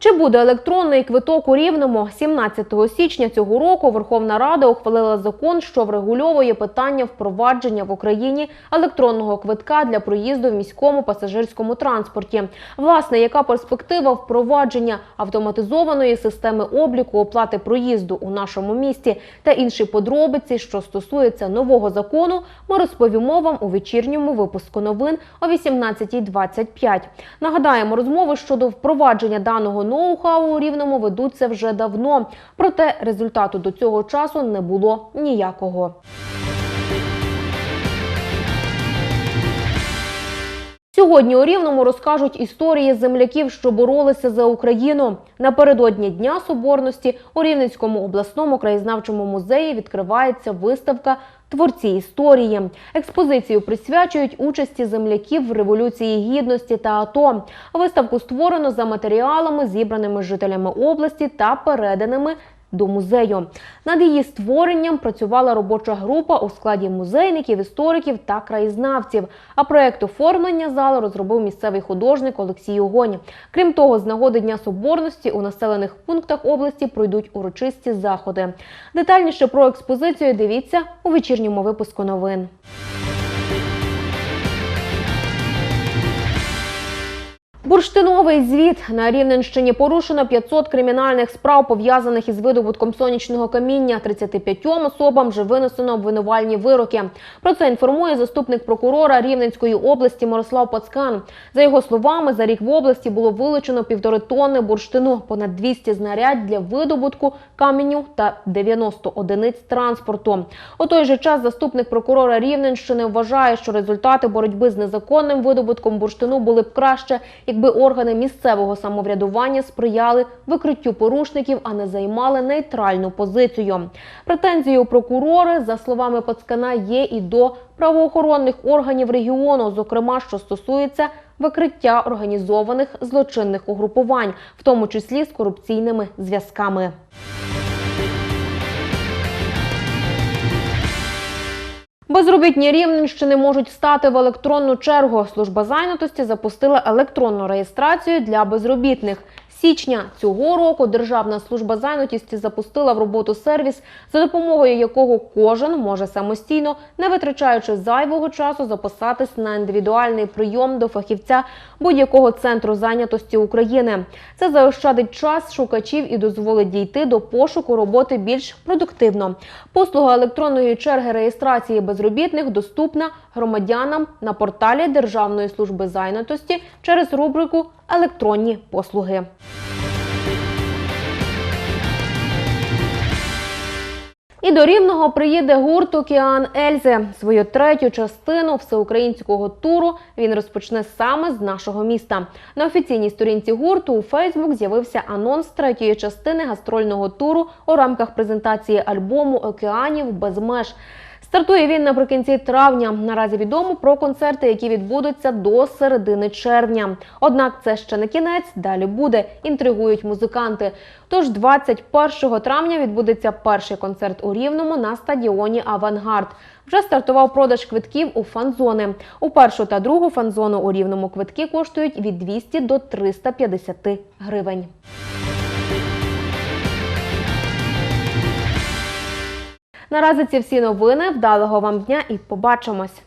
Чи буде електронний квиток у Рівному? 17 січня цього року Верховна Рада ухвалила закон, що врегульовує питання впровадження в Україні електронного квитка для проїзду в міському пасажирському транспорті. Власне, яка перспектива впровадження автоматизованої системи обліку оплати проїзду у нашому місті та інші подробиці, що стосуються нового закону, ми розповімо вам у вечірньому випуску новин о 18.25. Нагадаємо, розмови щодо впровадження даного ноу-хау у рівному ведуться вже давно. Проте результату до цього часу не було ніякого. Сьогодні у Рівному розкажуть історії земляків, що боролися за Україну. Напередодні Дня Соборності у Рівненському обласному краєзнавчому музеї відкривається виставка Творці історії. Експозицію присвячують участі земляків в Революції Гідності та АТО. Виставку створено за матеріалами, зібраними жителями області та переданими до музею. Над її створенням працювала робоча група у складі музейників, істориків та краєзнавців. А проект оформлення зали розробив місцевий художник Олексій Огонь. Крім того, з нагоди Дня Соборності у населених пунктах області пройдуть урочисті заходи. Детальніше про експозицію дивіться у вечірньому випуску новин. Бурштиновий звіт на Рівненщині порушено 500 кримінальних справ пов'язаних із видобутком сонячного каміння. 35 особам вже винесено обвинувальні вироки. Про це інформує заступник прокурора Рівненської області Мирослав Пацкан. За його словами, за рік в області було вилучено півтори тонни бурштину, понад 200 знарядь для видобутку каменю та 90 одиниць транспорту. У той же час заступник прокурора Рівненщини вважає, що результати боротьби з незаконним видобутком бурштину були б краще, якби органи місцевого самоврядування сприяли викриттю порушників, а не займали нейтральну позицію. Претензії у прокурори, за словами Пацкана, є і до правоохоронних органів регіону, зокрема, що стосується викриття організованих злочинних угрупувань, в тому числі з корупційними зв'язками. Безробітні Рівненщини можуть стати в електронну чергу. Служба зайнятості запустила електронну реєстрацію для безробітних. Січня цього року Державна служба зайнятості запустила в роботу сервіс, за допомогою якого кожен може самостійно, не витрачаючи зайвого часу, записатись на індивідуальний прийом до фахівця будь-якого центру зайнятості України. Це заощадить час шукачів і дозволить дійти до пошуку роботи більш продуктивно. Послуга електронної черги реєстрації безробітних доступна громадянам на порталі Державної служби зайнятості через рубрику Електронні послуги. І до Рівного приїде гурт Океан Ельзи. Свою третю частину всеукраїнського туру він розпочне саме з нашого міста. На офіційній сторінці гурту у Фейсбук з'явився анонс третьої частини гастрольного туру у рамках презентації альбому Океанів без меж. Стартує він наприкінці травня. Наразі відомо про концерти, які відбудуться до середини червня. Однак це ще не кінець, далі буде. Інтригують музиканти. Тож 21 травня відбудеться перший концерт у Рівному на стадіоні Авангард. Вже стартував продаж квитків у фан-зони. У першу та другу фан-зону у Рівному квитки коштують від 200 до 350 гривень. Наразі ці всі новини. Вдалого вам дня і побачимось!